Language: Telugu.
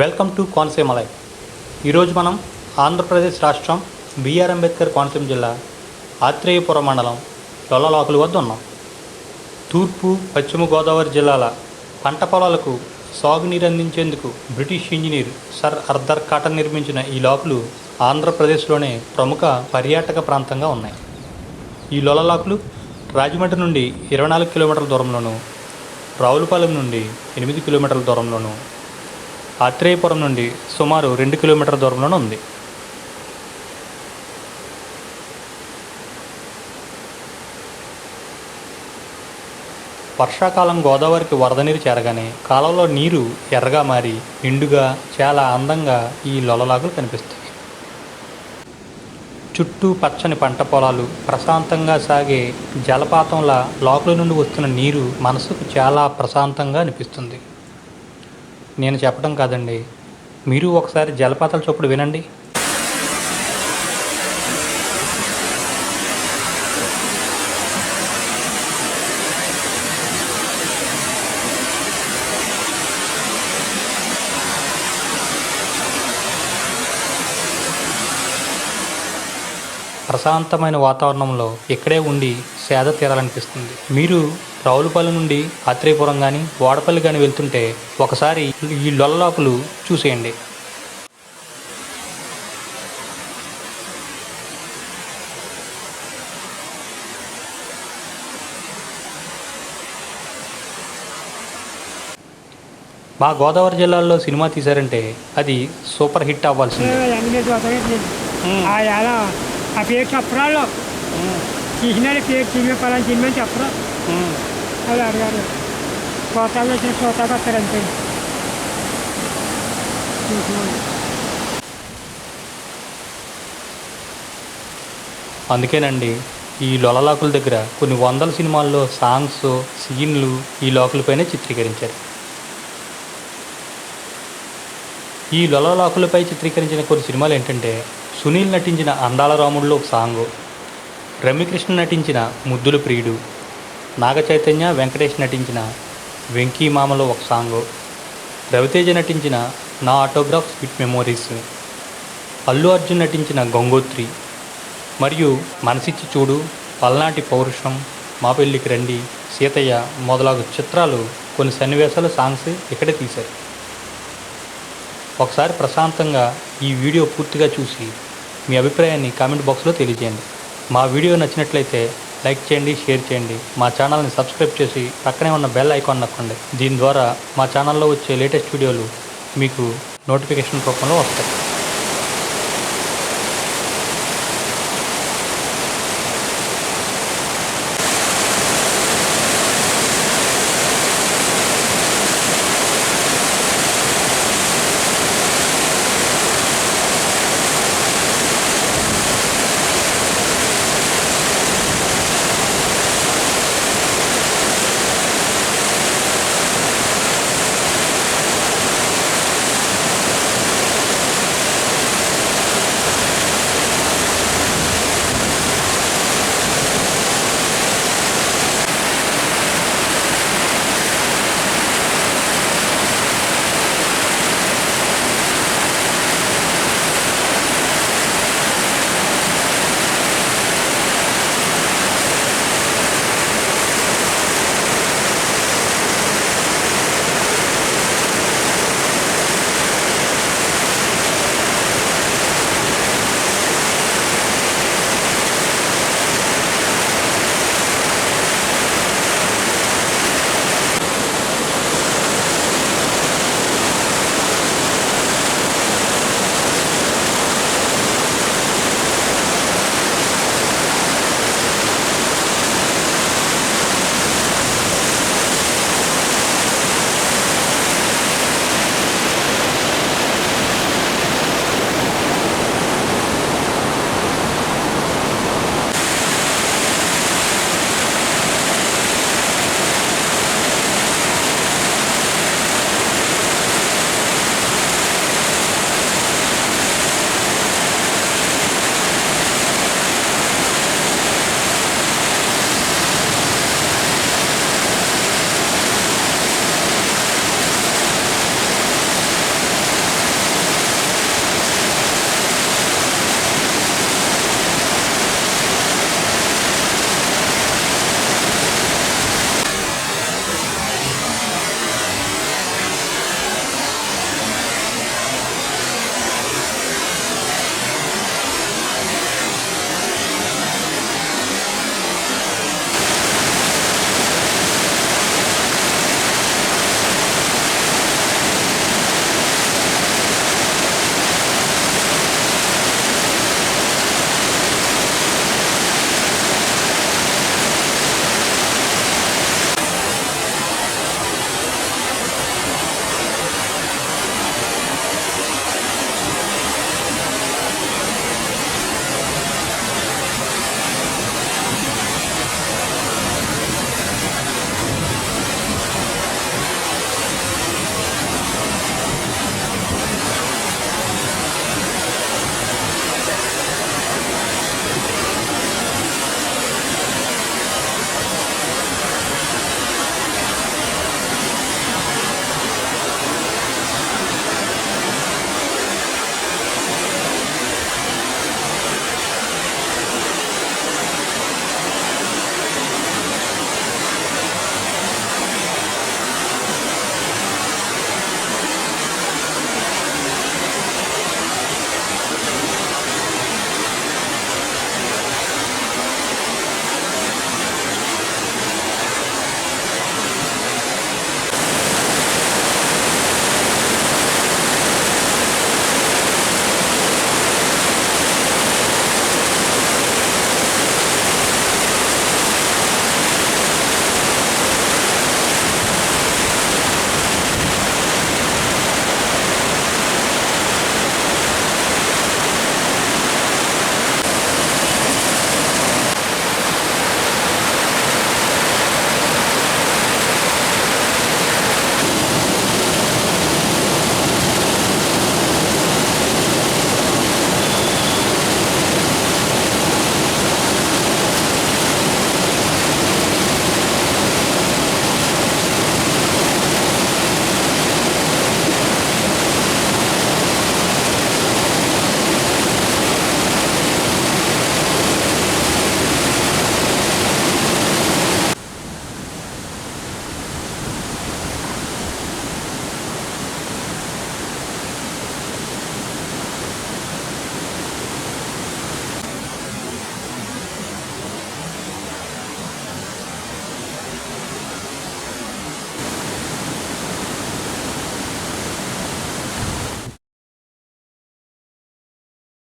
వెల్కమ్ టు కోనసీమలై ఈరోజు మనం ఆంధ్రప్రదేశ్ రాష్ట్రం బిఆర్ అంబేద్కర్ కోనసీమ జిల్లా ఆత్రేయపురం మండలం లొల్లలోకలు వద్ద ఉన్నాం. తూర్పు పశ్చిమ గోదావరి జిల్లాల పంట పొలాలకు సాగునీరు అందించేందుకు British engineer sir Arthur Cotton నిర్మించిన ఈ లోపలు ఆంధ్రప్రదేశ్లోనే ప్రముఖ పర్యాటక ప్రాంతంగా ఉన్నాయి. ఈ లొలలాకులు రాజమండ్రి నుండి ఇరవై నాలుగు కిలోమీటర్ల దూరంలోను రావులపాలెం నుండి ఎనిమిది కిలోమీటర్ల దూరంలోను ఆత్రేయపురం నుండి సుమారు రెండు కిలోమీటర్ల దూరంలోనే ఉంది. వర్షాకాలం గోదావరికి వరద నీరు చేరగానే కాలంలో నీరు ఎర్రగా మారి నిండుగా చాలా అందంగా ఈ లొలలాగులు కనిపిస్తాయి. చుట్టూ పచ్చని పంట పొలాలు ప్రశాంతంగా సాగే జలపాతంలా లోపల నుండి వస్తున్న నీరు మనసుకు చాలా ప్రశాంతంగా అనిపిస్తుంది. నేను చెప్పడం కాదండి. మీరు ఒకసారి జలపాతాల చప్పుడు వినండి. ప్రశాంతమైన వాతావరణంలో ఇక్కడే ఉండి సేద తీరాలనిపిస్తుంది. మీరు రావులపల్లి నుండి ఆత్రేయపురం కానీ వాడపల్లి కానీ వెళ్తుంటే ఒకసారి ఈ లొల్లలాకులు చూసేయండి. మా గోదావరి జిల్లాలో సినిమా తీశారంటే అది సూపర్ హిట్ అవ్వాల్సిందే. ఆ పేరు చెప్పరా వాళ్ళు తీసినాడు పేరు సినిమా పలానా అని చెప్పరు అది అడిగారు కోతాలు వచ్చిన కోతాకు వస్తారు అంతే. అందుకేనండి ఈ లొలలాకుల దగ్గర కొన్ని వందల సినిమాల్లో సాంగ్స్ సీన్లు ఈ లోకులపైనే చిత్రీకరించారు. ఈ లొలలాకులపై చిత్రీకరించిన కొన్ని సినిమాలు ఏంటంటే సునీల్ నటించిన అందాల రాముడిలో ఒక సాంగు రమ్యకృష్ణ నటించిన ముద్దుల ప్రియుడు నాగ చైతన్య వెంకటేష్ నటించిన వెంకీ మామలో ఒక సాంగు రవితేజ నటించిన Naa autograph sweet memories Allu Arjun నటించిన గంగోత్రి మరియు మనసిచ్చి చూడు పల్నాటి పౌరుషం మా పెళ్ళికి రండి సీతయ్య మొదలగు చిత్రాలు కొన్ని సన్నివేశాలు సాంగ్స్ ఇక్కడే తీశారు. ఒకసారి ప్రశాంతంగా ఈ వీడియో పూర్తిగా చూసి మీ అభిప్రాయాన్ని కామెంట్ బాక్స్లో తెలియజేయండి. మా వీడియో నచ్చినట్లయితే లైక్ చేయండి షేర్ చేయండి. మా ఛానల్ని సబ్స్క్రైబ్ చేసి పక్కనే ఉన్న బెల్ ఐకాన్ నొక్కండి. దీని ద్వారా మా ఛానల్లో వచ్చే లేటెస్ట్ వీడియోలు మీకు నోటిఫికేషన్ రూపంలో వస్తాయి.